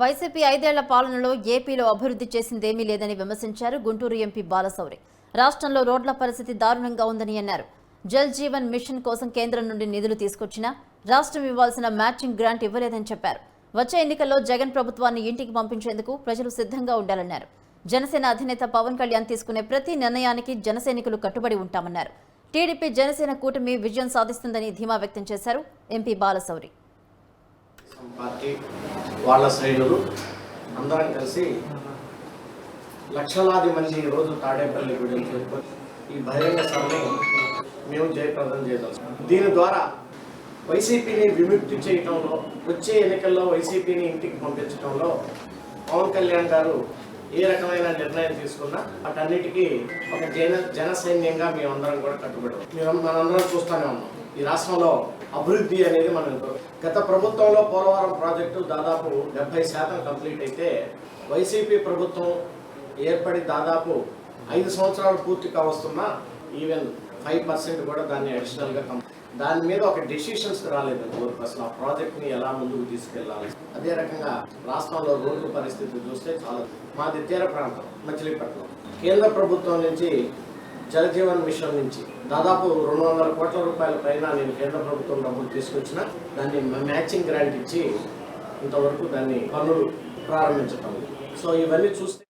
YCP ఐదేళ్ళ పాలనలో ఏపీలో అభివృద్ధి చేసిందేమీ లేదని విమర్శించారు గుంటూరు ఎంపీ బాలశౌరి. రాష్ట్రంలో రోడ్ల పరిస్థితి దారుణంగా ఉందని అన్నారు. జల్ జీవన్ మిషన్ కోసం కేంద్రం నుండి నిధులు తీసుకొచ్చినా రాష్ట్రం ఇవ్వాల్సిన మ్యాచింగ్ గ్రాంట్ ఇవ్వలేదని చెప్పారు. వచ్చే ఎన్నికల్లో జగన్ ప్రభుత్వాన్ని ఇంటికి పంపించేందుకు ప్రజలు సిద్ధంగా ఉండాలన్నారు. జనసేన అధినేత పవన్ కళ్యాణ్ తీసుకునే ప్రతి నిర్ణయానికి జనసైనికులు కట్టుబడి ఉంటామన్నారు. టీడీపీ జనసేన కూటమి విజయం సాధిస్తుందని ధీమా వ్యక్తం చేశారు ఎంపీ బాలశౌరి. తెలుగుదేశం పార్టీ వాళ్ళ శ్రేణులు అందరం కలిసి లక్షలాది మంది ఈరోజు తాడేపల్లి గుడిని చేరుకొని ఈ బహిరంగ సభను మేము జయప్రదం చేయదలుచుకున్నాం దీని ద్వారా వైసీపీని విముక్తి చేయటంలో వచ్చే ఎన్నికల్లో వైసీపీని ఇంటికి పంపించడంలో పవన్ కళ్యాణ్ గారు ఏ రకమైన నిర్ణయం తీసుకున్నా వాటన్నిటికీ ఒక జన జన సైన్యంగా మేమందరం కూడా కట్టుబడి మేము మనందరం చూస్తూనే ఉన్నాం. ఈ రాష్ట్రంలో అభివృద్ధి అనేది మనం గత ప్రభుత్వంలో పోలవరం ప్రాజెక్టు దాదాపు డెబ్బై శాతం కంప్లీట్ అయితే వైసీపీ ప్రభుత్వం ఏర్పడి దాదాపు ఐదు సంవత్సరాలు పూర్తి కావస్తున్నా ఈవెన్ ఫైవ్ పర్సెంట్ కూడా దాన్ని అడిషనల్గా కం దాని మీద ఒక డెసిషన్స్ రాలేదు ఇంతవరకు అసలు ఆ ప్రాజెక్ట్ని ఎలా ముందుకు తీసుకెళ్ళాలి. అదే రకంగా రాష్ట్రంలో రోడ్డు పరిస్థితి చూస్తే చాలా మాది తీర ప్రాంతం మచిలీపట్నం. కేంద్ర ప్రభుత్వం నుంచి జలజీవన్ మిషన్ నుంచి దాదాపు రెండు వందల కోట్ల రూపాయల పైన నేను కేంద్ర ప్రభుత్వం డబ్బులు తీసుకొచ్చిన దాన్ని మ్యాచింగ్ గ్రాంట్ ఇచ్చి ఇంతవరకు దాన్ని పనులు ప్రారంభించటం సో ఇవన్నీ చూస్తే